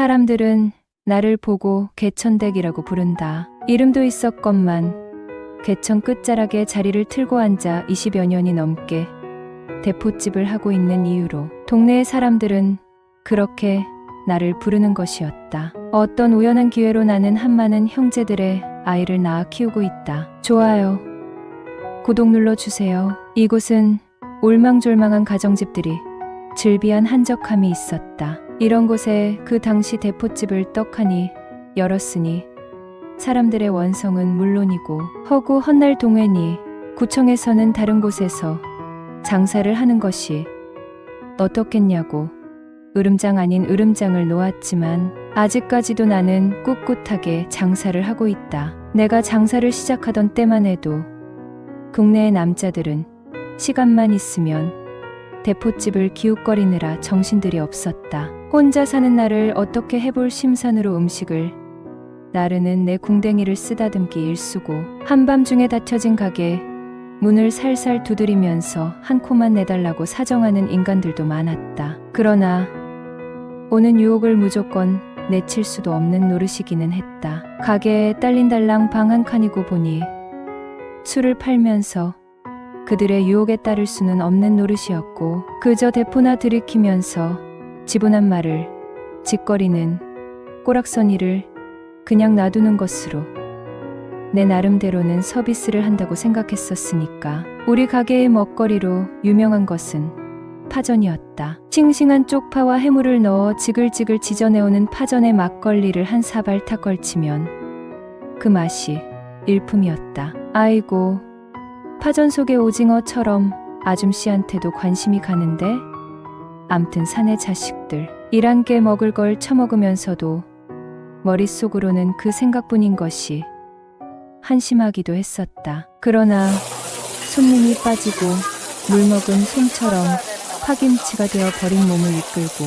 사람들은 나를 보고 개천댁이라고 부른다. 이름도 있었건만 개천 끝자락에 자리를 틀고 앉아 20여 년이 넘게 대포집을 하고 있는 이유로 동네의 사람들은 그렇게 나를 부르는 것이었다. 어떤 우연한 기회로 나는 한 많은 형제들의 아이를 낳아 키우고 있다. 좋아요. 구독 눌러주세요. 이곳은 올망졸망한 가정집들이 즐비한 한적함이 있었다. 이런 곳에 그 당시 대포집을 떡하니 열었으니 사람들의 원성은 물론이고 허구 헛날 동회니 구청에서는 다른 곳에서 장사를 하는 것이 어떻겠냐고 으름장 아닌 으름장을 놓았지만 아직까지도 나는 꿋꿋하게 장사를 하고 있다. 내가 장사를 시작하던 때만 해도 국내의 남자들은 시간만 있으면 대포집을 기웃거리느라 정신들이 없었다. 혼자 사는 나를 어떻게 해볼 심산으로 음식을 나르는 내 궁뎅이를 쓰다듬기 일쑤고 한밤중에 닫혀진 가게 문을 살살 두드리면서 한 코만 내달라고 사정하는 인간들도 많았다. 그러나 오는 유혹을 무조건 내칠 수도 없는 노릇이기는 했다. 가게에 딸린 달랑 방 한 칸이고 보니 술을 팔면서 그들의 유혹에 따를 수는 없는 노릇이었고 그저 대포나 들이키면서 지분한 말을 짓거리는 일을 그냥 놔두는 것으로 내 나름대로는 서비스를 한다고 생각했었으니까 우리 가게의 먹거리로 유명한 것은 파전이었다. 싱싱한 쪽파와 해물을 넣어 지글지글 지져내오는 파전에 막걸리를 한 사발 탁 걸치면 그 맛이 일품이었다. 아이고, 파전 속의 오징어처럼 아줌씨한테도 관심이 가는데? 암튼 사내 자식들, 일한 게 먹을 걸 처먹으면서도 머릿속으로는 그 생각뿐인 것이 한심하기도 했었다. 그러나 손님이 빠지고 물먹은 솜처럼 파김치가 되어 버린 몸을 이끌고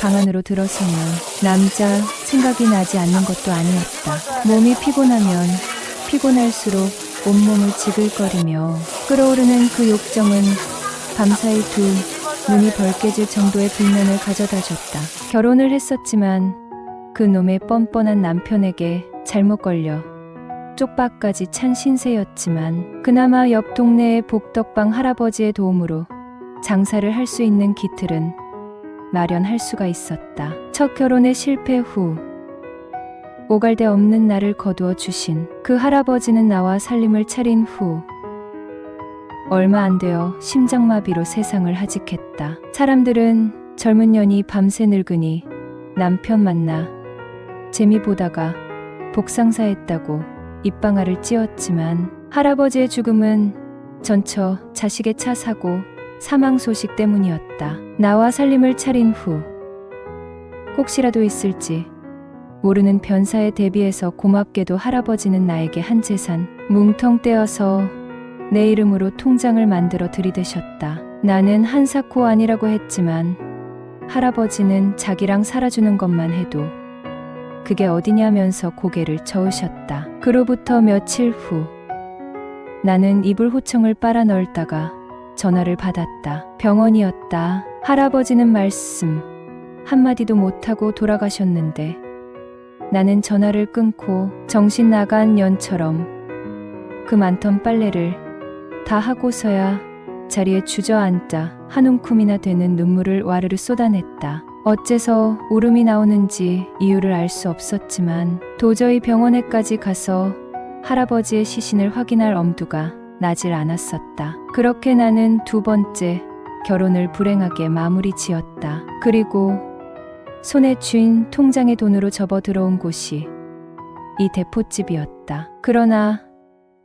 강안으로 들어서면 남자 생각이 나지 않는 것도 아니었다. 몸이 피곤하면 피곤할수록 온몸을 지글거리며 끓어오르는 그 욕정은 밤사이 두 눈이 벌개질 정도의 불면을 가져다 줬다. 결혼을 했었지만 그 놈의 뻔뻔한 남편에게 잘못 걸려 쪽박까지 찬 신세였지만 그나마 옆 동네의 복덕방 할아버지의 도움으로 장사를 할 수 있는 기틀은 마련할 수가 있었다. 첫 결혼의 실패 후 오갈데 없는 나를 거두어 주신 그 할아버지는 나와 살림을 차린 후 얼마 안 되어 심장마비로 세상을 하직했다. 사람들은 젊은 년이 밤새 늙으니 남편 만나 재미 보다가 복상사했다고 입방아를 찧었지만 할아버지의 죽음은 전처 자식의 차 사고 사망 소식 때문이었다. 나와 살림을 차린 후 혹시라도 있을지 모르는 변사에 대비해서 고맙게도 할아버지는 나에게 한 재산 뭉텅 떼어서 내 이름으로 통장을 만들어 들이대셨다. 나는 한사코 아니라고 했지만 할아버지는 자기랑 살아주는 것만 해도 그게 어디냐면서 고개를 저으셨다. 그로부터 며칠 후 나는 이불 호청을 빨아 넣다가 전화를 받았다. 병원이었다. 할아버지는 말씀 한마디도 못하고 돌아가셨는데 나는 전화를 끊고 정신 나간 년처럼 그 많던 빨래를 다 하고서야 자리에 주저앉자 한 움큼이나 되는 눈물을 와르르 쏟아냈다. 어째서 울음이 나오는지 이유를 알 수 없었지만 도저히 병원에까지 가서 할아버지의 시신을 확인할 엄두가 나질 않았었다. 그렇게 나는 두 번째 결혼을 불행하게 마무리 지었다. 그리고 손에 쥔 통장의 돈으로 접어 들어온 곳이 이 대포집이었다. 그러나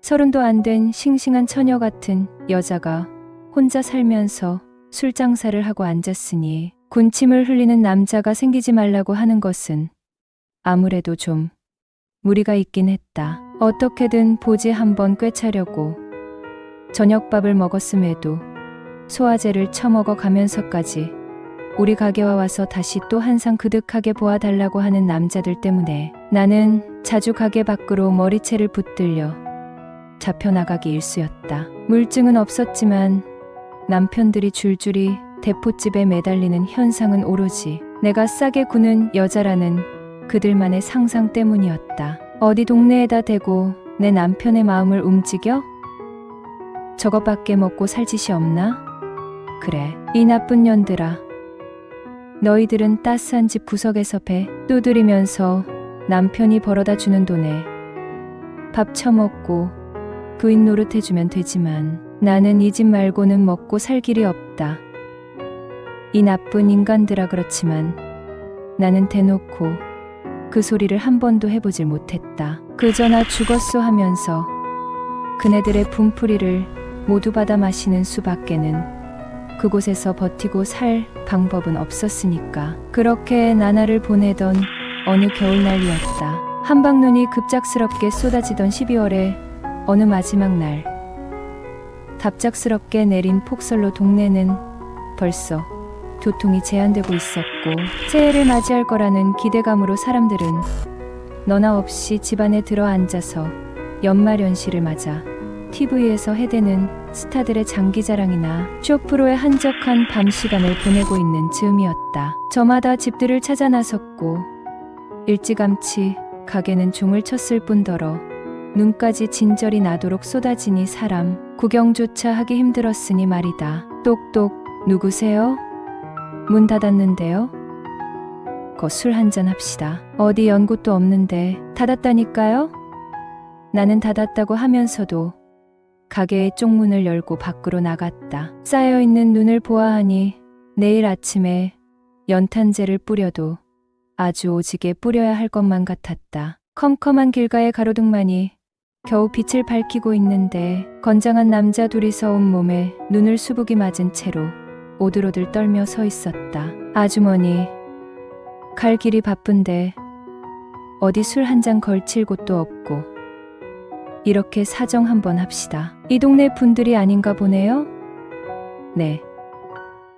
서른도 안 된 싱싱한 처녀 같은 여자가 혼자 살면서 술 장사를 하고 앉았으니 군침을 흘리는 남자가 생기지 말라고 하는 것은 아무래도 좀 무리가 있긴 했다. 어떻게든 보지 한번 꿰차려고 저녁밥을 먹었음에도 소화제를 처먹어 가면서까지 우리 가게와 와서 다시 또 한상 그득하게 보아달라고 하는 남자들 때문에 나는 자주 가게 밖으로 머리채를 붙들려 잡혀나가기 일쑤였다. 물증은 없었지만 남편들이 줄줄이 대포집에 매달리는 현상은 오로지 내가 싸게 구는 여자라는 그들만의 상상 때문이었다. 어디 동네에다 대고 내 남편의 마음을 움직여? 저것밖에 먹고 살 짓이 없나? 그래, 이 나쁜 년들아. 너희들은 따스한 집 구석에서 배 두드리면서 남편이 벌어다 주는 돈에 밥 처먹고 부인 노릇해주면 되지만 나는 이 집 말고는 먹고 살 길이 없다. 이 나쁜 인간들아 그렇지만 나는 대놓고 그 소리를 한 번도 해보질 못했다. 그저나 죽었소 하면서 그네들의 분풀이를 모두 받아 마시는 수밖에는 그곳에서 버티고 살 방법은 없었으니까 그렇게 나날을 보내던 어느 겨울날이었다. 한방눈이 급작스럽게 쏟아지던 12월의 어느 마지막 날 갑작스럽게 내린 폭설로 동네는 벌써 교통이 제한되고 있었고 새해를 맞이할 거라는 기대감으로 사람들은 너나 없이 집안에 들어 앉아서 연말연시를 맞아 TV에서 해대는 스타들의 장기 자랑이나 쇼프로의 한적한 밤 시간을 보내고 있는 즈음이었다. 저마다 집들을 찾아 나섰고 일찌감치 가게는 종을 쳤을 뿐더러 눈까지 진절이 나도록 쏟아지니 사람 구경조차 하기 힘들었으니 말이다. 똑똑 누구세요? 문 닫았는데요. 거술 한잔 합시다. 어디 연 곳도 없는데 닫았다니까요? 나는 닫았다고 하면서도 가게의 쪽문을 열고 밖으로 나갔다. 쌓여있는 눈을 보아하니 내일 아침에 연탄재를 뿌려도 아주 오지게 뿌려야 할 것만 같았다. 컴컴한 길가의 가로등만이 겨우 빛을 밝히고 있는데 건장한 남자 둘이서 온 몸에 눈을 수북이 맞은 채로 오들오들 떨며 서 있었다. 아주머니, 갈 길이 바쁜데 어디 술 한 잔 걸칠 곳도 없고 이렇게 사정 한번 합시다. 이 동네 분들이 아닌가 보네요? 네.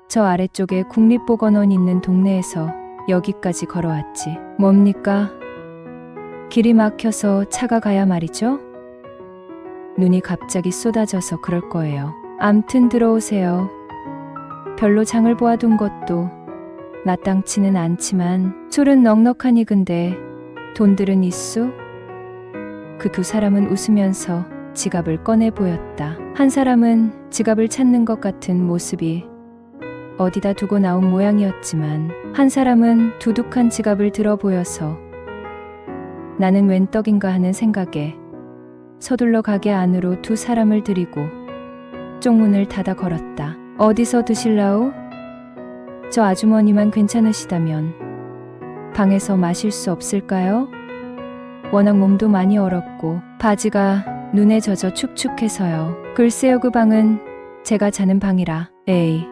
저 아래쪽에 국립보건원 있는 동네에서 여기까지 걸어왔지. 뭡니까? 길이 막혀서 차가 가야 말이죠? 눈이 갑자기 쏟아져서 그럴 거예요. 암튼 들어오세요. 별로 장을 보아둔 것도 마땅치는 않지만 술은 넉넉하니 근데 돈들은 있수? 그 두 사람은 웃으면서 지갑을 꺼내 보였다. 한 사람은 지갑을 찾는 것 같은 모습이 어디다 두고 나온 모양이었지만 한 사람은 두둑한 지갑을 들어 보여서 나는 웬 떡인가 하는 생각에 서둘러 가게 안으로 두 사람을 들이고 쪽문을 닫아 걸었다. 어디서 드실라오? 저 아주머니만 괜찮으시다면 방에서 마실 수 없을까요? 워낙 몸도 많이 얼었고 바지가 눈에 젖어 축축해서요. 글쎄요 그 방은 제가 자는 방이라. 에이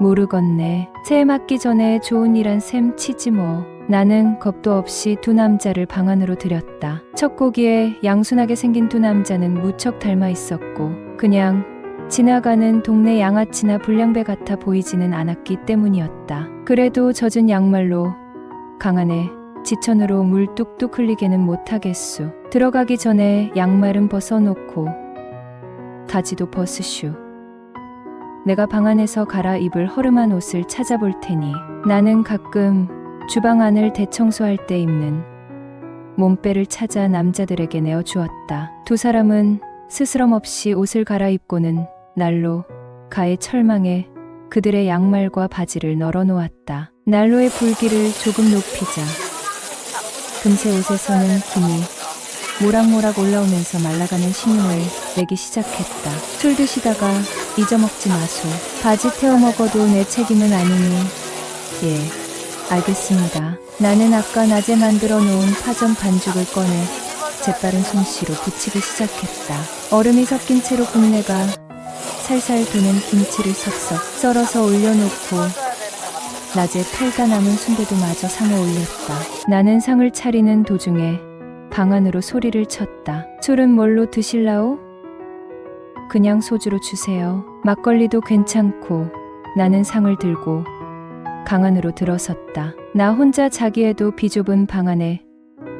모르겠네. 새해 맞기 전에 좋은 일 한 셈 치지 뭐. 나는 겁도 없이 두 남자를 방 안으로 들였다. 첫 고기에 양순하게 생긴 두 남자는 무척 닮아 있었고 그냥 지나가는 동네 양아치나 불량배 같아 보이지는 않았기 때문이었다. 그래도 젖은 양말로 강 안에 지천으로 물 뚝뚝 흘리게는 못하겠수. 들어가기 전에 양말은 벗어놓고 바지도 벗으슈. 내가 방 안에서 갈아입을 허름한 옷을 찾아볼 테니 나는 가끔 주방 안을 대청소할 때 입는 몸빼를 찾아 남자들에게 내어 주었다. 두 사람은 스스럼 없이 옷을 갈아입고는 난로 가의 철망에 그들의 양말과 바지를 널어 놓았다. 난로의 불길을 조금 높이자 금세 옷에서는 김이 모락모락 올라오면서 말라가는 신용을 내기 시작했다. 술 드시다가 잊어먹지 마소. 바지 태워 먹어도 내 책임은 아니니. 예, 알겠습니다. 나는 아까 낮에 만들어 놓은 파전 반죽을 꺼내 재빠른 솜씨로 부치기 시작했다. 얼음이 섞인 채로 국내가 살살 도는 김치를 석석 썰어서 올려놓고 낮에 털다 남은 순대도 마저 상에 올렸다. 나는 상을 차리는 도중에 방 안으로 소리를 쳤다. 술은 뭘로 드실라오? 그냥 소주로 주세요. 막걸리도 괜찮고 나는 상을 들고 강 안으로 들어섰다. 나 혼자 자기에도 비좁은 방 안에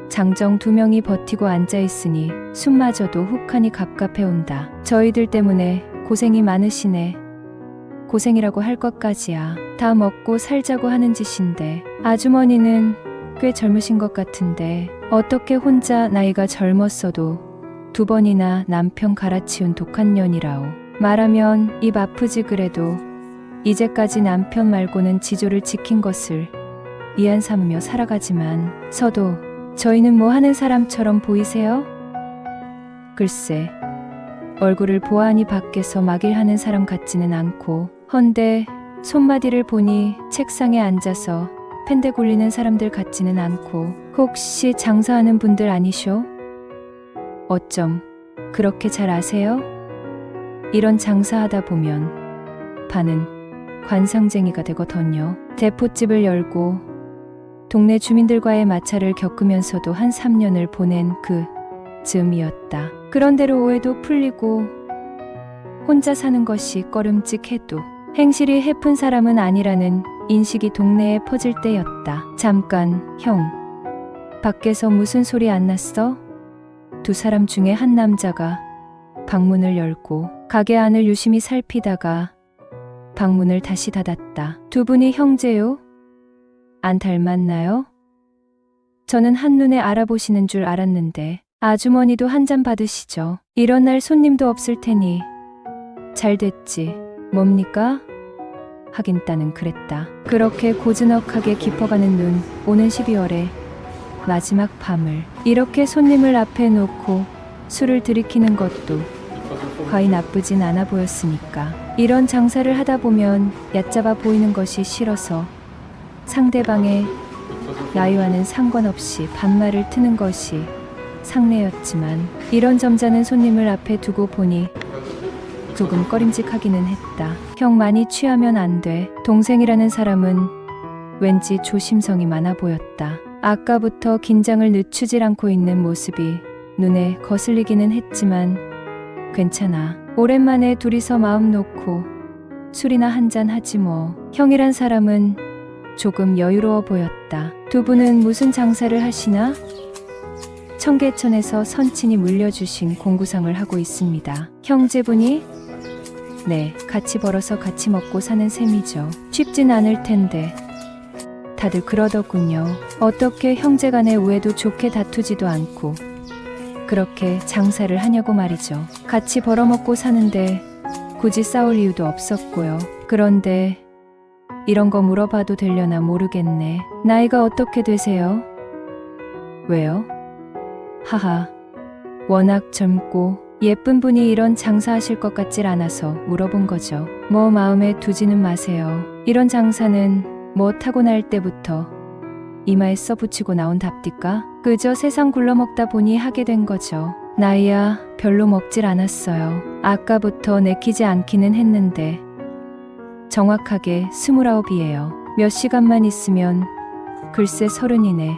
장정 두 명이 버티고 앉아 있으니 숨마저도 훅하니 갑갑해 온다. 저희들 때문에 고생이 많으시네. 고생이라고 할 것까지야. 다 먹고 살자고 하는 짓인데 아주머니는 꽤 젊으신 것 같은데 어떻게 혼자 나이가 젊었어도 두 번이나 남편 갈아치운 독한 년이라오. 말하면 입 아프지 그래도 이제까지 남편 말고는 지조를 지킨 것을 이안 삼으며 살아가지만 서도 저희는 뭐 하는 사람처럼 보이세요? 글쎄 얼굴을 보아하니 밖에서 막일 하는 사람 같지는 않고 헌데 손마디를 보니 책상에 앉아서 펜대 굴리는 사람들 같지는 않고 혹시 장사하는 분들 아니쇼? 어쩜 그렇게 잘 아세요? 이런 장사하다 보면 반은 관상쟁이가 되거든요. 대포집을 열고 동네 주민들과의 마찰을 겪으면서도 한 3년을 보낸 그 즈음이었다. 그런대로 오해도 풀리고 혼자 사는 것이 꺼름직해도 행실이 해픈 사람은 아니라는 인식이 동네에 퍼질 때였다. 잠깐, 형. 밖에서 무슨 소리 안 났어? 두 사람 중에 한 남자가 방문을 열고 가게 안을 유심히 살피다가 방문을 다시 닫았다. 두 분이 형제요? 안 닮았나요? 저는 한눈에 알아보시는 줄 알았는데 아주머니도 한 잔 받으시죠. 이런 날 손님도 없을 테니 잘 됐지. 뭡니까? 하긴 따는 그랬다. 그렇게 고즈넉하게 깊어가는 눈 오는 12월에 마지막 밤을 이렇게 손님을 앞에 놓고 술을 들이키는 것도 과히 나쁘진 않아 보였으니까 이런 장사를 하다 보면 얕잡아 보이는 것이 싫어서 상대방의 나이와는 상관없이 반말을 트는 것이 상례였지만 이런 점잖은 손님을 앞에 두고 보니 조금 꺼림직하기는 했다. 형 많이 취하면 안 돼. 동생이라는 사람은 왠지 조심성이 많아 보였다. 아까부터 긴장을 늦추질 않고 있는 모습이 눈에 거슬리기는 했지만 괜찮아. 오랜만에 둘이서 마음 놓고 술이나 한잔 하지 뭐. 형이란 사람은 조금 여유로워 보였다. 두 분은 무슨 장사를 하시나? 청계천에서 선친이 물려주신 공구상을 하고 있습니다. 형제분이? 네, 같이 벌어서 같이 먹고 사는 셈이죠. 쉽진 않을 텐데. 다들 그러더군요. 어떻게 형제 간의 우애도 좋게 다투지도 않고 그렇게 장사를 하냐고 말이죠. 같이 벌어먹고 사는데 굳이 싸울 이유도 없었고요. 그런데 이런 거 물어봐도 되려나 모르겠네. 나이가 어떻게 되세요? 왜요? 하하. 워낙 젊고 예쁜 분이 이런 장사하실 것 같질 않아서 물어본 거죠. 뭐 마음에 두지는 마세요. 이런 장사는 뭐 타고날 때부터 이마에 써붙이고 나온 답디까? 그저 세상 굴러먹다 보니 하게 된 거죠. 나이야 별로 먹질 않았어요. 아까부터 내키지 않기는 했는데 정확하게 스물아홉이에요. 몇 시간만 있으면 글쎄 서른이네.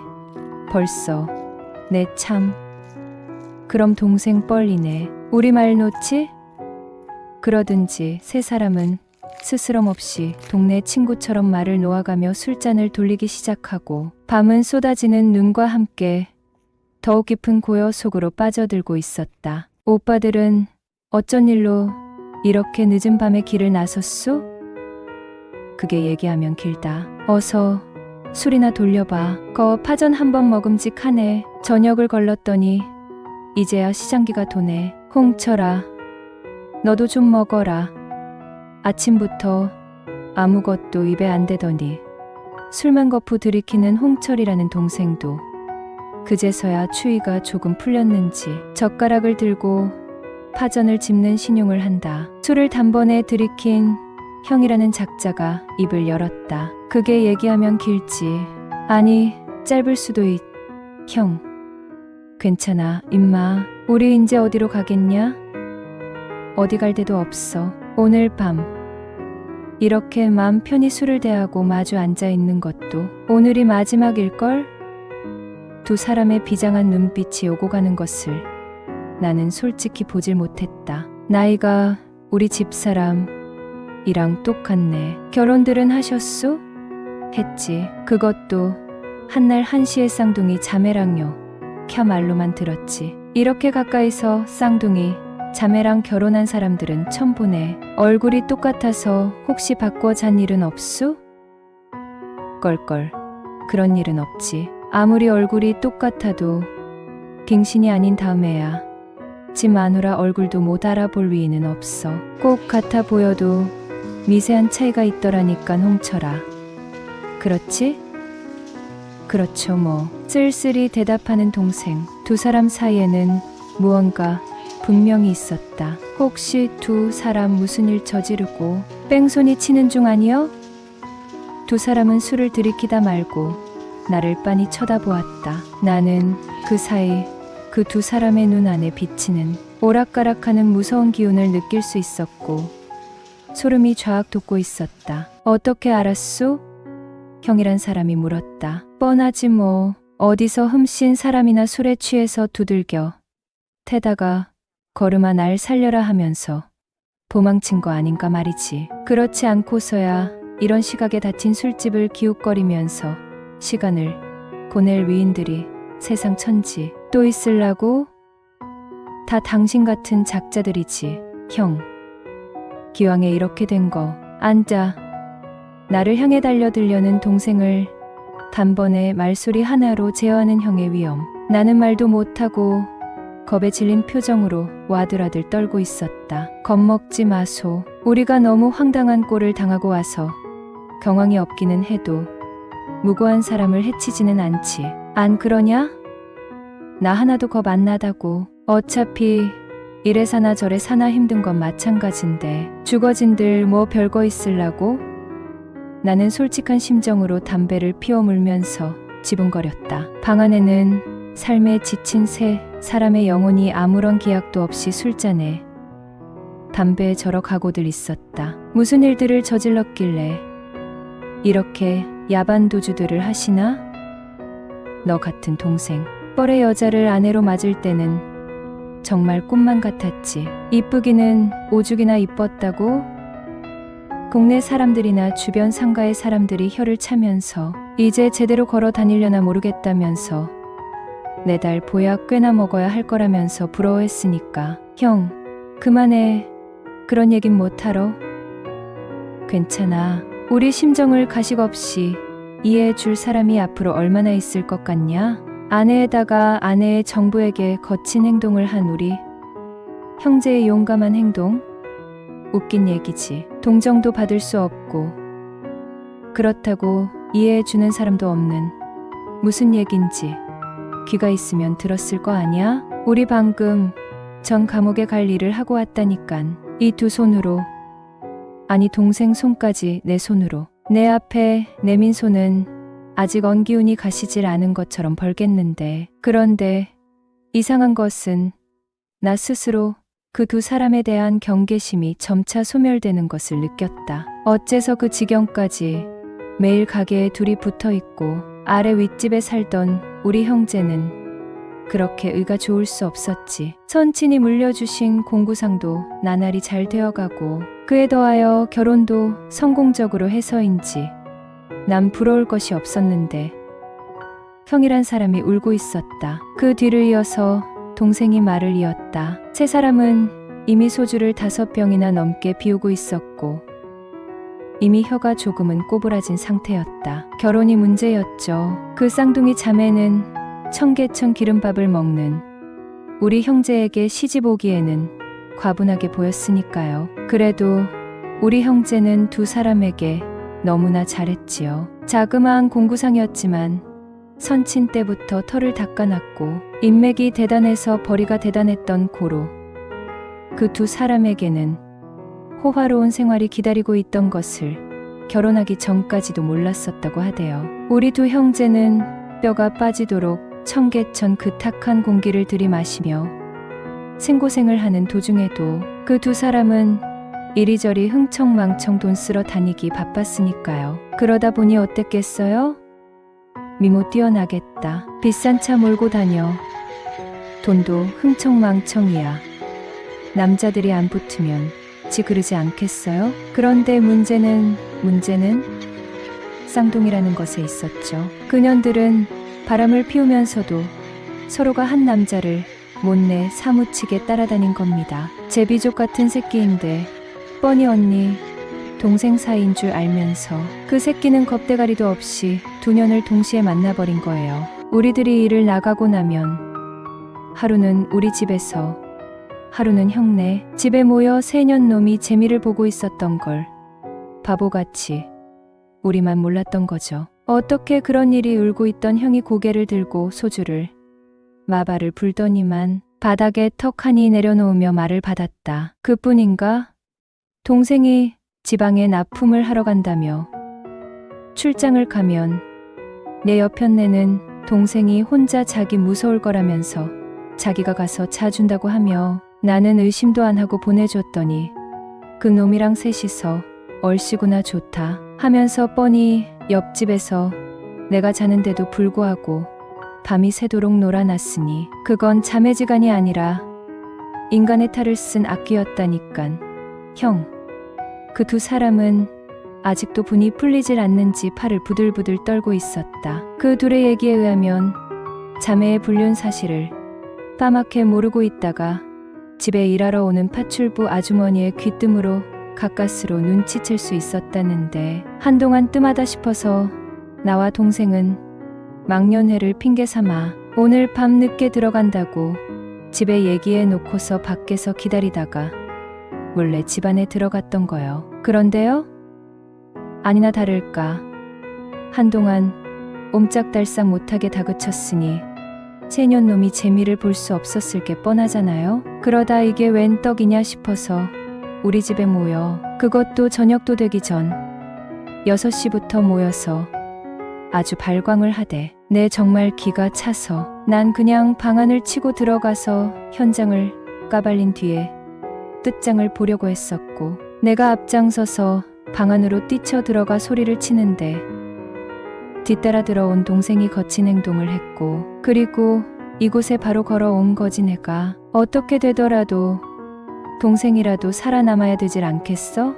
벌써 내 참. 그럼 동생 뻘리네. 우리 말 놓지? 그러든지 세 사람은 스스럼 없이 동네 친구처럼 말을 놓아가며 술잔을 돌리기 시작하고 밤은 쏟아지는 눈과 함께 더욱 깊은 고요 속으로 빠져들고 있었다. 오빠들은 어쩐 일로 이렇게 늦은 밤에 길을 나섰소? 그게 얘기하면 길다. 어서 술이나 돌려봐. 거 파전 한 번 먹음직하네. 저녁을 걸렀더니 이제야 시장기가 도네. 홍철아, 너도 좀 먹어라. 아침부터 아무것도 입에 안 대더니 술만 거푸 들이키는 홍철이라는 동생도 그제서야 추위가 조금 풀렸는지 젓가락을 들고 파전을 집는 신용을 한다. 술을 단번에 들이킨 형이라는 작자가 입을 열었다. 그게 얘기하면 길지. 아니, 짧을 수도 있. 형. 괜찮아, 임마. 우리 이제 어디로 가겠냐? 어디 갈 데도 없어. 오늘 밤. 이렇게 마음 편히 술을 대하고 마주 앉아 있는 것도 오늘이 마지막일걸? 두 사람의 비장한 눈빛이 오고 가는 것을 나는 솔직히 보질 못했다. 나이가 우리 집사람 이랑 똑같네. 결혼들은 하셨소? 했지. 그것도 한날 한시에 쌍둥이 자매랑요. 캬 말로만 들었지. 이렇게 가까이서 쌍둥이 자매랑 결혼한 사람들은 첨보네. 얼굴이 똑같아서 혹시 바꿔 잔 일은 없수? 껄껄. 그런 일은 없지. 아무리 얼굴이 똑같아도 갱신이 아닌 다음에야 집 마누라 얼굴도 못 알아볼 위는 없어. 꼭 같아 보여도 미세한 차이가 있더라니깐 홍철아. 그렇지? 그렇죠 뭐. 쓸쓸히 대답하는 동생. 두 사람 사이에는 무언가 분명히 있었다. 혹시 두 사람 무슨 일 저지르고 뺑소니 치는 중 아니여? 두 사람은 술을 들이키다 말고 나를 빤히 쳐다보았다. 나는 그 사이 그 두 사람의 눈 안에 비치는 오락가락하는 무서운 기운을 느낄 수 있었고 소름이 좌악 돋고 있었다. 어떻게 알았소? 형이란 사람이 물었다. 뻔하지 뭐. 어디서 흠씬 사람이나 술에 취해서 두들겨. 태다가 걸음아 날 살려라 하면서 도망친 거 아닌가 말이지. 그렇지 않고서야 이런 시각에 닫힌 술집을 기웃거리면서 시간을 보낼 위인들이 세상 천지 또 있을라고? 다 당신 같은 작자들이지, 형. 기왕에 이렇게 된 거, 앉아. 나를 향해 달려들려는 동생을 단번에 말소리 하나로 제어하는 형의 위험. 나는 말도 못하고 겁에 질린 표정으로 와들와들 떨고 있었다. 겁먹지 마소. 우리가 너무 황당한 꼴을 당하고 와서 경황이 없기는 해도 무고한 사람을 해치지는 않지. 안 그러냐? 나 하나도 겁 안 나다고. 어차피 이래 사나 저래 사나 힘든 건 마찬가지인데 죽어진들 뭐 별거 있을라고? 나는 솔직한 심정으로 담배를 피워 물면서 지붕거렸다. 방 안에는 삶에 지친 새 사람의 영혼이 아무런 기약도 없이 술잔에 담배에 절어 가고들 있었다. 무슨 일들을 저질렀길래 이렇게 야반 도주들을 하시나? 너 같은 동생 뻘의 여자를 아내로 맞을 때는 정말 꿈만 같았지. 이쁘기는 오죽이나 이뻤다고? 국내 사람들이나 주변 상가의 사람들이 혀를 차면서 이제 제대로 걸어 다니려나 모르겠다면서 내달 보약 꽤나 먹어야 할 거라면서 부러워했으니까. 형 그만해. 그런 얘긴 못하러. 괜찮아. 우리 심정을 가식 없이 이해해 줄 사람이 앞으로 얼마나 있을 것 같냐? 아내에다가 아내의 정부에게 거친 행동을 한 우리 형제의 용감한 행동 웃긴 얘기지. 동정도 받을 수 없고 그렇다고 이해해 주는 사람도 없는 무슨 얘긴지 귀가 있으면 들었을 거 아니야? 우리 방금 전 감옥에 갈 일을 하고 왔다니깐. 이 두 손으로 아니 동생 손까지 내 손으로 내 앞에 내민 손은 아직 언기운이 가시질 않은 것처럼 벌겠는데 그런데 이상한 것은 나 스스로 그 두 사람에 대한 경계심이 점차 소멸되는 것을 느꼈다. 어째서 그 지경까지 매일 가게에 둘이 붙어 있고 아래 윗집에 살던 우리 형제는 그렇게 의가 좋을 수 없었지. 선친이 물려주신 공구상도 나날이 잘 되어가고 그에 더하여 결혼도 성공적으로 해서인지 난 부러울 것이 없었는데 형이란 사람이 울고 있었다. 그 뒤를 이어서 동생이 말을 이었다. 세 사람은 이미 소주를 다섯 병이나 넘게 비우고 있었고 이미 혀가 조금은 꼬부라진 상태였다. 결혼이 문제였죠. 그 쌍둥이 자매는 청계천 기름밥을 먹는 우리 형제에게 시집 오기에는 과분하게 보였으니까요. 그래도 우리 형제는 두 사람에게 너무나 잘했지요. 자그마한 공구상이었지만 선친 때부터 털을 닦아놨고 인맥이 대단해서 벌이가 대단했던 고로 그 두 사람에게는 호화로운 생활이 기다리고 있던 것을 결혼하기 전까지도 몰랐었다고 하대요. 우리 두 형제는 뼈가 빠지도록 청계천 그 탁한 공기를 들이마시며 생고생을 하는 도중에도 그 두 사람은 이리저리 흥청망청 돈 쓰러 다니기 바빴으니까요. 그러다 보니 어땠겠어요? 미모 뛰어나겠다. 비싼 차 몰고 다녀. 돈도 흥청망청이야. 남자들이 안 붙으면 지 그러지 않겠어요? 그런데 문제는, 문제는 쌍둥이라는 것에 있었죠. 그년들은 바람을 피우면서도 서로가 한 남자를 못내 사무치게 따라다닌 겁니다. 제비족 같은 새끼인데 뻔히 언니 동생 사이인 줄 알면서 그 새끼는 겁대가리도 없이 두 년을 동시에 만나버린 거예요. 우리들이 일을 나가고 나면 하루는 우리 집에서 하루는 형네 집에 모여 세년 놈이 재미를 보고 있었던 걸 바보같이 우리만 몰랐던 거죠. 어떻게 그런 일이 울고 있던 형이 고개를 들고 소주를 마발을 불더니만 바닥에 턱하니 내려놓으며 말을 받았다. 그뿐인가? 동생이 지방에 납품을 하러 간다며 출장을 가면 내 여편네는 동생이 혼자 자기 무서울 거라면서 자기가 가서 차준다고 하며 나는 의심도 안 하고 보내줬더니 그 놈이랑 셋이서 얼씨구나 좋다 하면서 뻔히 옆집에서 내가 자는데도 불구하고 밤이 새도록 놀아놨으니 그건 자매지간이 아니라 인간의 탈을 쓴 악기였다니깐. 형, 그 두 사람은 아직도 분이 풀리질 않는지 팔을 부들부들 떨고 있었다. 그 둘의 얘기에 의하면 자매의 불륜 사실을 빠맣게 모르고 있다가 집에 일하러 오는 파출부 아주머니의 귀뜸으로 가까스로 눈치챌 수 있었다는데 한동안 뜸하다 싶어서 나와 동생은 망년회를 핑계 삼아 오늘 밤 늦게 들어간다고 집에 얘기해 놓고서 밖에서 기다리다가 몰래 집 안에 들어갔던 거요. 그런데요? 아니나 다를까. 한동안 옴짝달싹 못하게 다그쳤으니 세년 놈이 재미를 볼 수 없었을 게 뻔하잖아요. 그러다 이게 웬 떡이냐 싶어서 우리 집에 모여 그것도 저녁도 되기 전 6시부터 모여서 아주 발광을 하되 내 정말 기가 차서 난 그냥 방 안을 치고 들어가서 현장을 까발린 뒤에 끝장을 보려고 했었고 내가 앞장서서 방 안으로 뛰쳐 들어가 소리를 치는데 뒤따라 들어온 동생이 거친 행동을 했고 그리고 이곳에 바로 걸어온 거지 내가 어떻게 되더라도 동생이라도 살아남아야 되질 않겠어?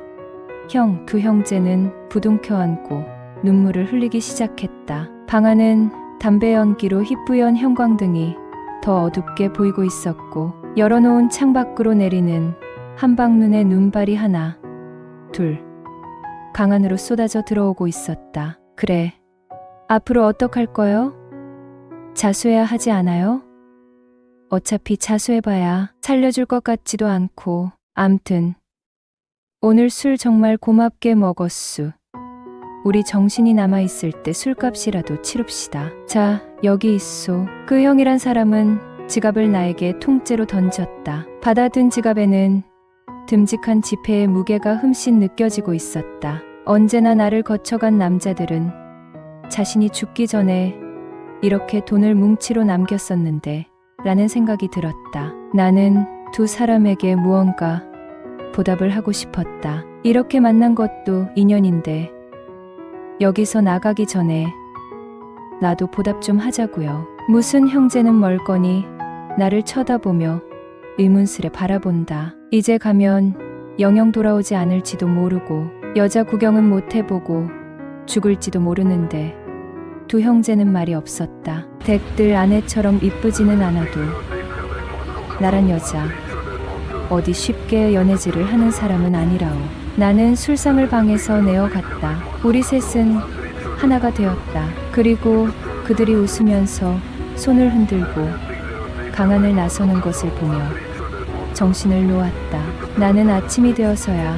형, 두 형제는 부둥켜 안고 눈물을 흘리기 시작했다. 방 안은 담배 연기로 희뿌연 형광등이 더 어둡게 보이고 있었고 열어놓은 창밖으로 내리는 한방눈의 눈발이 하나, 둘, 강 안으로 쏟아져 들어오고 있었다. 그래, 앞으로 어떡할 거요? 자수해야 하지 않아요? 어차피 자수해봐야 살려줄 것 같지도 않고, 암튼, 오늘 술 정말 고맙게 먹었수. 우리 정신이 남아있을 때 술값이라도 치릅시다. 자, 여기 있소. 그 형이란 사람은 지갑을 나에게 통째로 던졌다. 받아든 지갑에는 듬직한 지폐의 무게가 흠씬 느껴지고 있었다. 언제나 나를 거쳐간 남자들은 자신이 죽기 전에 이렇게 돈을 뭉치로 남겼었는데 라는 생각이 들었다. 나는 두 사람에게 무언가 보답을 하고 싶었다. 이렇게 만난 것도 인연인데 여기서 나가기 전에 나도 보답 좀 하자고요. 무슨 형제는 멀거니 나를 쳐다보며 의문스레 바라본다. 이제 가면 영영 돌아오지 않을지도 모르고 여자 구경은 못 해보고 죽을지도 모르는데 두 형제는 말이 없었다. 댁들 아내처럼 이쁘지는 않아도 나란 여자 어디 쉽게 연애질을 하는 사람은 아니라오. 나는 술상을 방에서 내어갔다. 우리 셋은 하나가 되었다. 그리고 그들이 웃으면서 손을 흔들고 강안을 나서는 것을 보며 정신을 놓았다. 나는 아침이 되어서야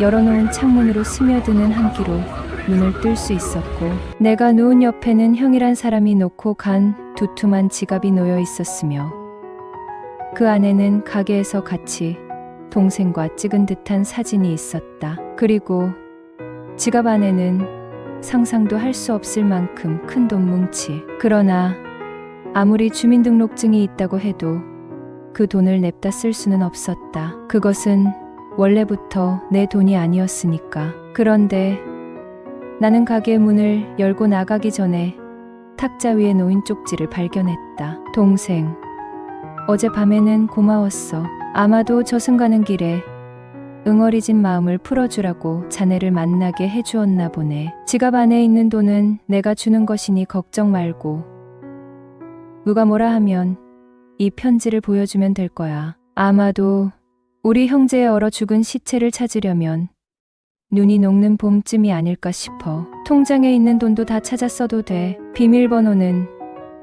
열어놓은 창문으로 스며드는 한기로 눈을 뜰 수 있었고 내가 누운 옆에는 형이란 사람이 놓고 간 두툼한 지갑이 놓여 있었으며 그 안에는 가게에서 같이 동생과 찍은 듯한 사진이 있었다. 그리고 지갑 안에는 상상도 할 수 없을 만큼 큰 돈 뭉치. 그러나 아무리 주민등록증이 있다고 해도 그 돈을 냅다 쓸 수는 없었다. 그것은 원래부터 내 돈이 아니었으니까. 그런데 나는 가게 문을 열고 나가기 전에 탁자 위에 놓인 쪽지를 발견했다. 동생. 어젯밤에는 고마웠어. 아마도 저승 가는 길에 응어리진 마음을 풀어주라고 자네를 만나게 해주었나 보네. 지갑 안에 있는 돈은 내가 주는 것이니 걱정 말고. 누가 뭐라 하면 이 편지를 보여주면 될 거야. 아마도 우리 형제의 얼어 죽은 시체를 찾으려면 눈이 녹는 봄쯤이 아닐까 싶어. 통장에 있는 돈도 다 찾아 써도 돼. 비밀번호는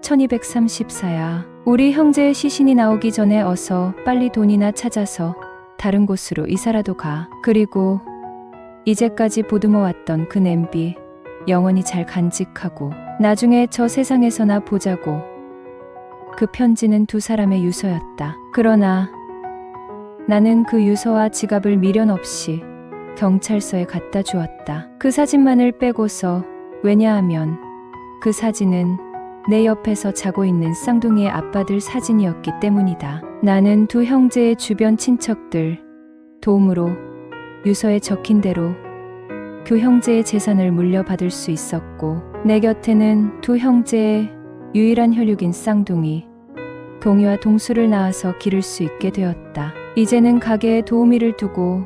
1234야. 우리 형제의 시신이 나오기 전에 어서 빨리 돈이나 찾아서 다른 곳으로 이사라도 가. 그리고 이제까지 보듬어 왔던 그 냄비 영원히 잘 간직하고 나중에 저 세상에서나 보자고. 그 편지는 두 사람의 유서였다. 그러나 나는 그 유서와 지갑을 미련 없이 경찰서에 갖다 주었다. 그 사진만을 빼고서 왜냐하면 그 사진은 내 옆에서 자고 있는 쌍둥이의 아빠들 사진이었기 때문이다. 나는 두 형제의 주변 친척들 도움으로 유서에 적힌 대로 그 형제의 재산을 물려받을 수 있었고 내 곁에는 두 형제의 유일한 혈육인 쌍둥이 동이와 동수를 낳아서 기를 수 있게 되었다. 이제는 가게에 도우미를 두고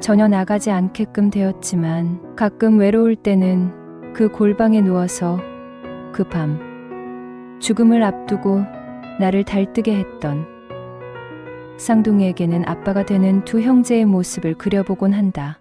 전혀 나가지 않게끔 되었지만 가끔 외로울 때는 그 골방에 누워서 그 밤 죽음을 앞두고 나를 달뜨게 했던 쌍둥이에게는 아빠가 되는 두 형제의 모습을 그려보곤 한다.